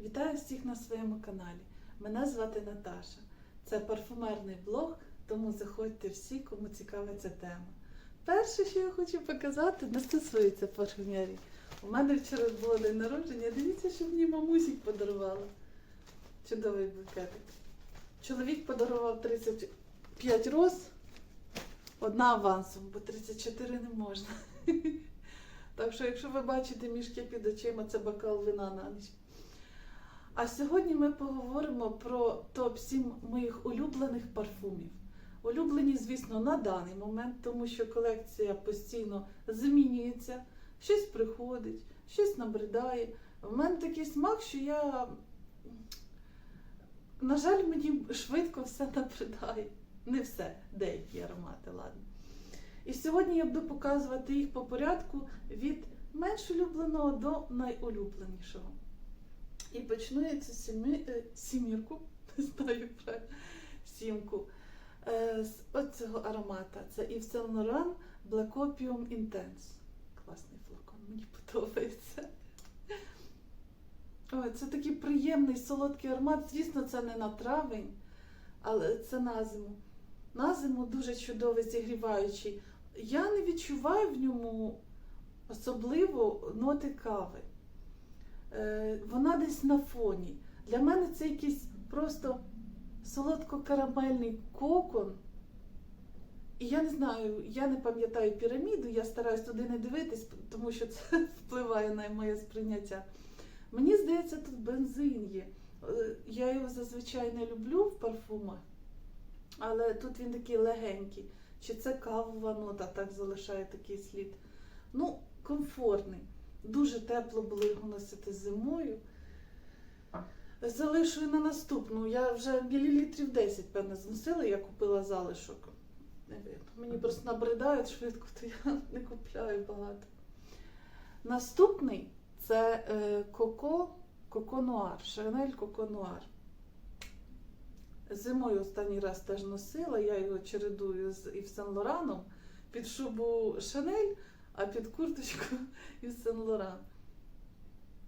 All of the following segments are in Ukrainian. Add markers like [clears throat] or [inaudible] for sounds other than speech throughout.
Вітаю всіх на своєму каналі. Мене звати Наташа. Це парфумерний блог, тому заходьте всі, кому цікава ця тема. Перше, що я хочу показати, не стосується парфумерії. У мене вчора було день народження. Дивіться, що мені мамусік подарувала. Чудовий букетик. Чоловік подарував 35 роз, одна авансом, бо 34 не можна. [laughs] Так що, якщо ви бачите мішки під очима, це бокал вина на ніч. А сьогодні ми поговоримо про топ-7 моїх улюблених парфумів. Улюблені, звісно, на даний момент, тому що колекція постійно змінюється, щось приходить, щось набридає. У мене такий смак, що я, на жаль, мені швидко все набридає. Не все, деякі аромати, ладно. І сьогодні я буду показувати їх по порядку від менш улюбленого до найулюбленішого. І почну сімі... е, сімірку, [laughs] не знаю правильно, сімку, е, з оцього аромата. Це Yves Saint Laurent Black Opium Intense. Класний флакон, мені подобається. Ой, це такий приємний солодкий аромат. Звісно, це не на травень, але це на зиму. На зиму дуже чудовий, зігріваючий. Я не відчуваю в ньому особливо ноти кави. Е, вона десь на фоні. Для мене це якийсь просто солодко-карамельний кокон. І я не знаю, я не пам'ятаю піраміду, я стараюсь туди не дивитись, тому що це [laughs] впливає на моє сприйняття. Мені здається, тут бензин є. Е, Я його зазвичай не люблю в парфумах, але тут він такий легенький. Чи це кавова нота, так залишає такий слід. Ну, комфортний. Дуже тепло було його носити зимою. Залишу і на наступну. Я вже мілілітрів 10, певне, зносила, я купила залишок. Мені просто набридають швидко, то я [laughs] не купляю багато. Наступний це е, Коко Коко Нуар, Шанель Коко Нуар. Зимою останній раз теж носила, я його чередую з Ів Сен Лораном під шубу Шанель, а під курточку [laughs] Ів Сен Лоран.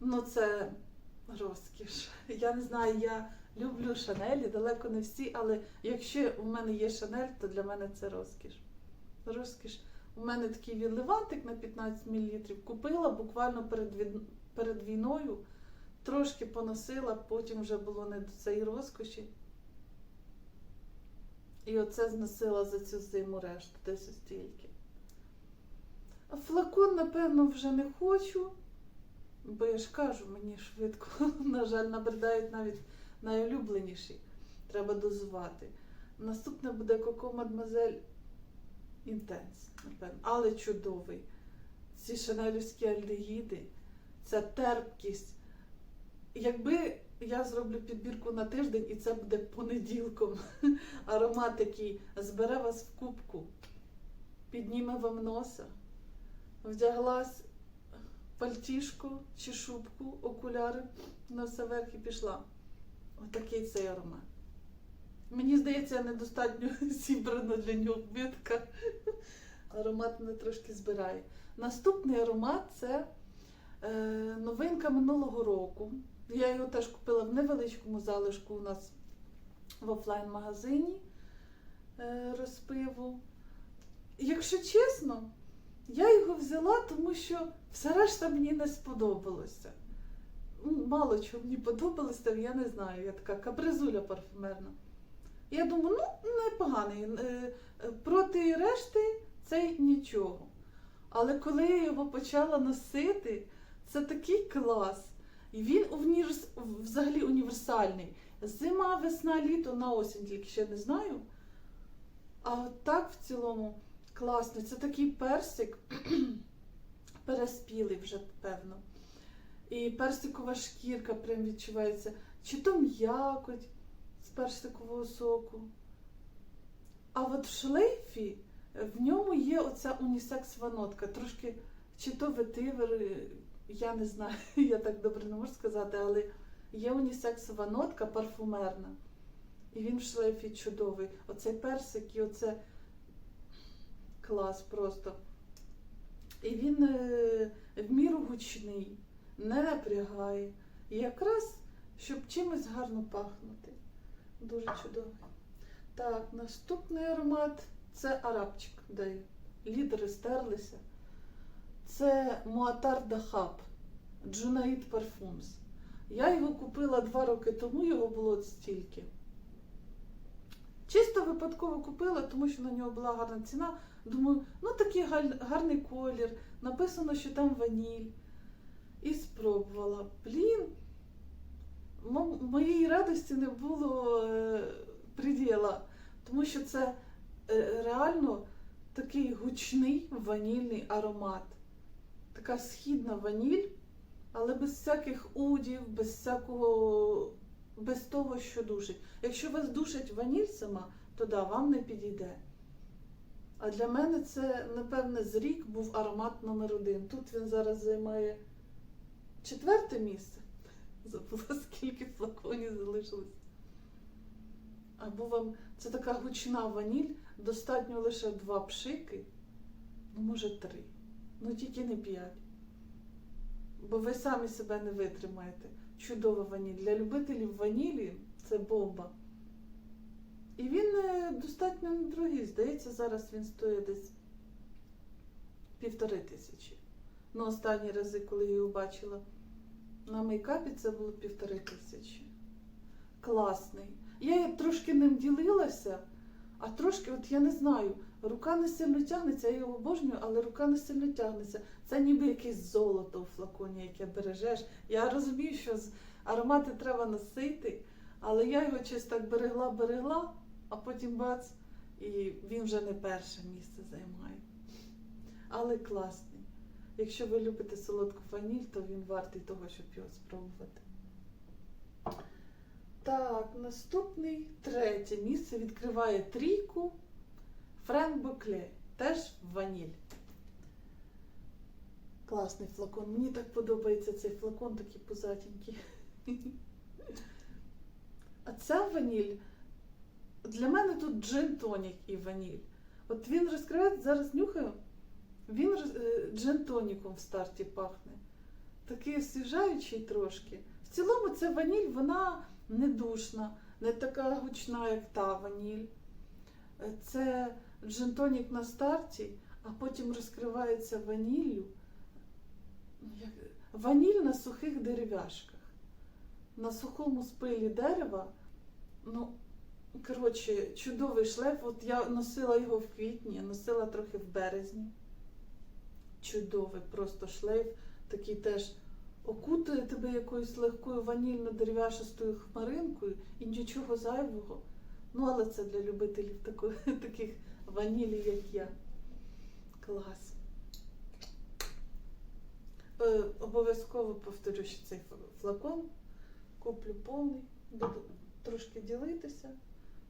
Ну, це розкіш. Я не знаю, я люблю Шанелі, далеко не всі, але якщо у мене є Шанель, то для мене це розкіш. Розкіш. У мене такий відливантик на 15 мл. Купила буквально перед, перед війною, трошки поносила, потім вже було не до цієї розкоші. І оце зносила за цю зиму решту, десь стільки. Флакон, напевно, вже не хочу, бо я ж кажу, мені швидко, [laughs] на жаль, набридають навіть найулюбленіші. Треба дозувати. Наступне буде Коко Мадмазель Інтенс, напевно, але чудовий. Ці шанелівські альдегіди, ця терпкість. Якби я зроблю підбірку на тиждень, і це буде понеділком. [laughs] Аромат такий збере вас в кубку, підніме вам носа, вдяглась пальтішку чи шубку, окуляри, носа вверх і пішла. Отакий цей аромат. Мені здається, я недостатньо [laughs] зібрана для нього битка. Аромат мене трошки збирає. Наступний аромат це е, новинка минулого року. Я його теж купила в невеличкому залишку у нас в офлайн-магазині е, розпиву. Якщо чесно, я його взяла, тому що все решта мені не сподобалося. Ну, Мало чого мені подобалося, я не знаю, я така капризуля парфюмерна. Я думаю, ну, непоганий. Е, Проти решти цей нічого. Але коли я його почала носити, це такий клас. І він універс... взагалі універсальний. Зима, весна, літо, на осінь, тільки ще не знаю. А так в цілому класно. Це такий персик, [clears throat] переспілий вже, певно. І персикова шкірка прям відчувається. Чи то м'якоть з персикового соку. А от в шлейфі в ньому є оця унісексова нотка. Трошки чи то ветивер, я не знаю, [laughs] я так добре не можу сказати, але є унісексова нотка парфумерна. І він в шлейфі чудовий. Оцей персик і оце клас просто. І він е, в міру гучний, не напрягає. І якраз щоб чимось гарно пахнути. Дуже чудовий. Так, наступний аромат це арабчик даю. Лідери стерлися. Це Муатар Дахаб Джунаїд Парфумс. Я його купила два роки тому, його було стільки. Чисто випадково купила, тому що на нього була гарна ціна. Думаю, ну такий гарний колір, написано, що там ваніль. І спробувала. Блін, мо- моєї радості не було е, приділа, тому що це е, реально такий гучний ванільний аромат. Така східна ваніль, але без всяких удів, без всякого, без того, що душить. Якщо вас душить ваніль сама, то да, вам не підійде. А для мене це, напевне, з рік був аромат номер один. Тут він зараз займає четверте місце. [laughs] Забула, скільки флаконів залишилось. Або вам це така гучна ваніль, достатньо лише два пшики, ну, може, три. Ну тільки не п'ять. Бо ви самі себе не витримаєте. Чудова ваніль. Для любителів ванілі це бомба. І він е, достатньо недорогий. Здається, зараз він стоїть десь півтори тисячі. Ну, останні рази, коли я його бачила на мейкапі, це було півтори тисячі. Класний. Я трошки ним ділилася, а трошки, от я не знаю, рука не сильно тягнеться, я його обожнюю, але рука не сильно тягнеться. Це ніби якесь золото у флаконі, яке бережеш. Я розумію, що аромати треба носити, але я його щось так берегла, берегла, а потім бац, і він вже не перше місце займає. Але класний. Якщо ви любите солодку ваніль, то він вартий того, щоб його спробувати. Так, наступний третє місце відкриває трійку Френк Бокле. Теж ваніль. Класний флакон. Мені так подобається цей флакон, такий пузатенький. [laughs] А ця ваніль. Для мене тут джин тонік і ваніль. От він розкривається, зараз нюхаю. Він е, джин тоніком в старті пахне. Такий освіжаючий трошки. В цілому ця ваніль, вона не душна, не така гучна, як та ваніль. Е, Це джин-тонік на старті, а потім розкривається ваніллю. Ваніль на сухих дерев'яшках. На сухому спилі дерева. Ну, коротше, чудовий шлейф. От я носила його в квітні, носила трохи в березні. Чудовий просто шлейф, такий теж окутує тебе якоюсь легкою ванільно-дерев'яшистою хмаринкою і нічого зайвого. Ну, але це для любителів такої, [laughs] таких ванілі, як я. Клас. Е, обов'язково повторю ще цей флакон. Куплю повний, буду трошки ділитися.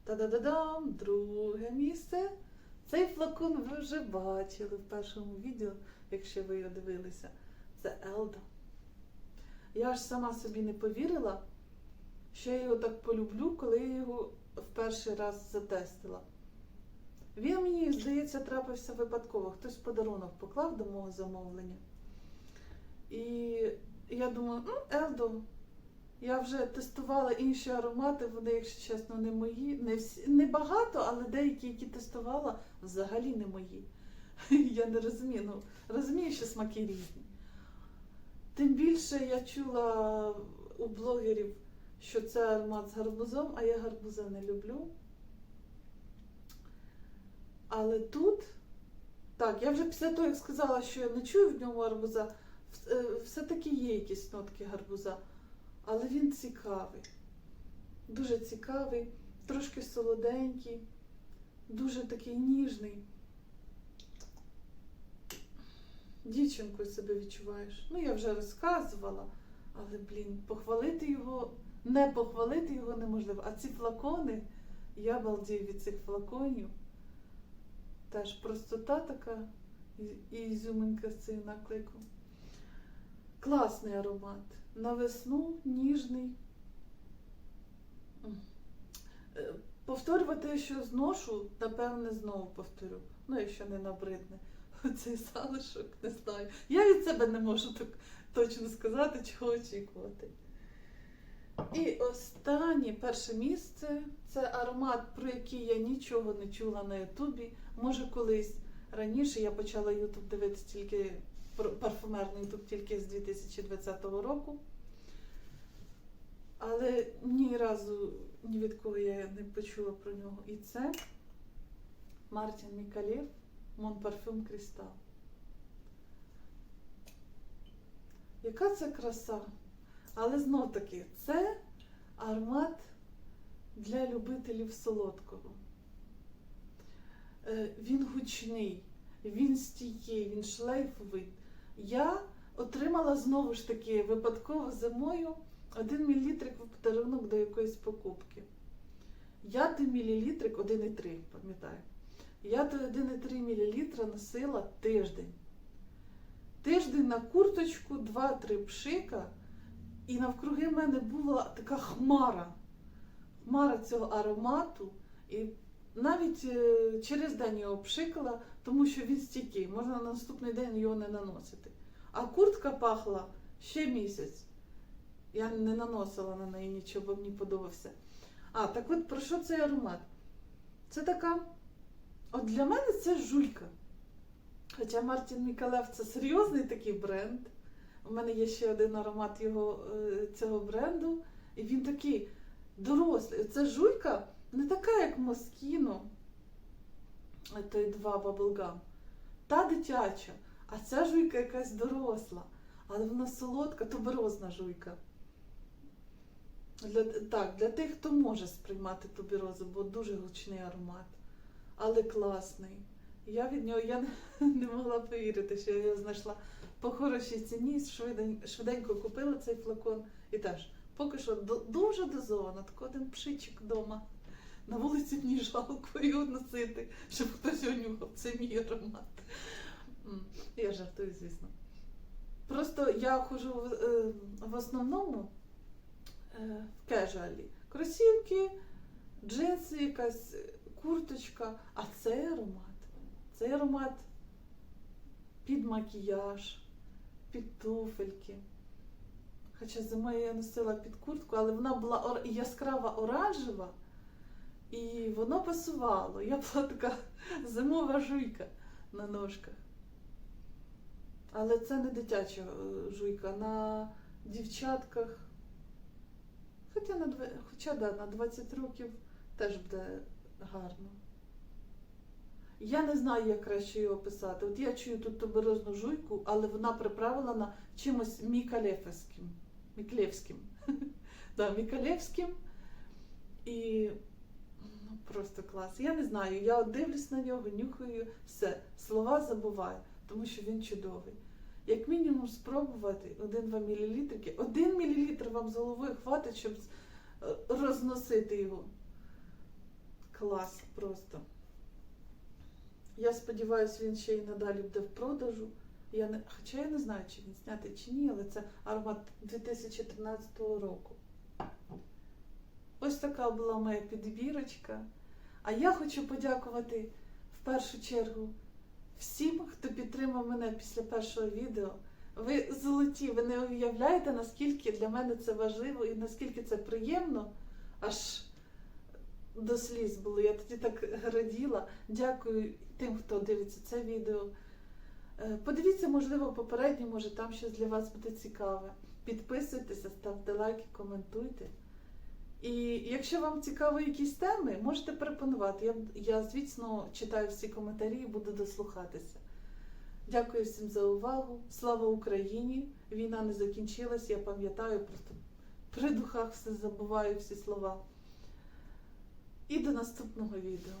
Та-да-да-дам! Друге місце. Цей флакон ви вже бачили в першому відео, якщо ви його дивилися. Це Елдо. Я ж сама собі не повірила, що я його так полюблю, коли я його в перший раз затестила. Він мені, здається, трапився випадково. Хтось подарунок поклав до мого замовлення. І я думаю, ну, Елдо. Я вже тестувала інші аромати, вони, якщо чесно, не мої. Не, всі, не багато, але деякі, які тестувала, взагалі не мої. [laughs] Я не розумію. Ну, розумію, що смаки різні. Тим більше я чула у блогерів, що це аромат з гарбузом, а я гарбуза не люблю. Але тут, так, я вже після того, як сказала, що я не чую в ньому гарбуза, е, все-таки є якісь нотки гарбуза. Але він цікавий. Дуже цікавий, трошки солоденький, дуже такий ніжний. Дівчинкою себе відчуваєш. Ну, я вже розказувала, але, блін, похвалити його, не похвалити його неможливо. А ці флакони, я балдію від цих флаконів. Теж простота така і- ізюминка з цією наклейком. Класний аромат. На весну ніжний. Е, Повторювати, що зношу, напевне, знову повторю. Ну, якщо не набридне. Цей залишок, не знаю. Я від себе не можу так точно сказати, чого очікувати. І останнє перше місце це аромат, про який я нічого не чула на Ютубі. Може, колись раніше я почала Ютуб дивитися тільки парфумерний Ютуб тільки з 2020 року. Але ні разу ні від кого я не почула про нього. І це Мартін Мікалєв Мон Парфюм Крістал. Яка це краса? Але знов таки, це аромат для любителів солодкого. Е, Він гучний, він стійкий, він шлейфовий. Я отримала знову ж таки випадково зимою 1 мл в подарунок до якоїсь покупки. Я той мілілітрик 1,3, пам'ятаю. Я той 1,3 мл носила тиждень. Тиждень на курточку, 2-3 пшика, і навкруги мене була така хмара. Хмара цього аромату. І навіть е, через день його пшикала, тому що він стійкий, можна на наступний день його не наносити. А куртка пахла ще місяць. Я не наносила на неї нічого, бо мені подобався. А, так от про що цей аромат? Це така. От для мене це жуйка. Хоча Мартін Мікалев це серйозний такий бренд. У мене є ще один аромат його, е, цього бренду. І він такий дорослий. Це жуйка не така, як Москіно, е, той два Bubblegum. Та дитяча. А ця жуйка якась доросла. Але вона солодка, туберозна жуйка. Для, так, для тих, хто може сприймати туберозу, бо дуже гучний аромат, але класний. Я від нього я не, [laughs] могла повірити, що я його знайшла по хорошій ціні, швидень, швиденько купила цей флакон і теж поки що дуже дозовано, так один пшичик вдома. На вулиці мені жалко його носити, щоб хтось його нюхав. Це мій аромат. Я жартую, звісно. Просто я ходжу в, е, в основному е, в кежуалі. Кросівки, джинси, якась курточка. А цей аромат. Цей аромат під макіяж, під туфельки. Хоча зимою я носила під куртку, але вона була яскрава оранжева, і воно пасувало. Я була така зимова жуйка на ножках. Але це не дитяча е, жуйка. На дівчатках. Хоча на, хоча да, на 20 років теж буде гарно. Я не знаю, як краще його описати. От я чую тут туберозну жуйку, але вона приправлена чимось мікалєфським. Міклєвським. [laughs] да, мікалєвським. І просто клас. Я не знаю, я дивлюсь на нього, нюхаю все. Слова забуваю, тому що він чудовий. Як мінімум спробувати 1-2 мл. 1 мл вам з головою хватить, щоб е, розносити його. Клас просто. Я сподіваюся, він ще й надалі буде в продажу. Я не, хоча я не знаю, чи він знятий чи ні, але це аромат 2013 року. Ось така була моя підбірочка. А я хочу подякувати в першу чергу всім, хто підтримав мене після першого відео. Ви золоті, ви не уявляєте, наскільки для мене це важливо і наскільки це приємно. Аж до сліз було. Я тоді так раділа. Дякую тим, хто дивиться це відео. Е, Подивіться, можливо, попереднє, може там щось для вас буде цікаве. Підписуйтеся, ставте лайки, коментуйте. І якщо вам цікаві якісь теми, можете пропонувати. Я, я звісно, читаю всі коментарі і буду дослухатися. Дякую всім за увагу. Слава Україні! Війна не закінчилась, я пам'ятаю, просто при духах все забуваю всі слова. І до наступного відео.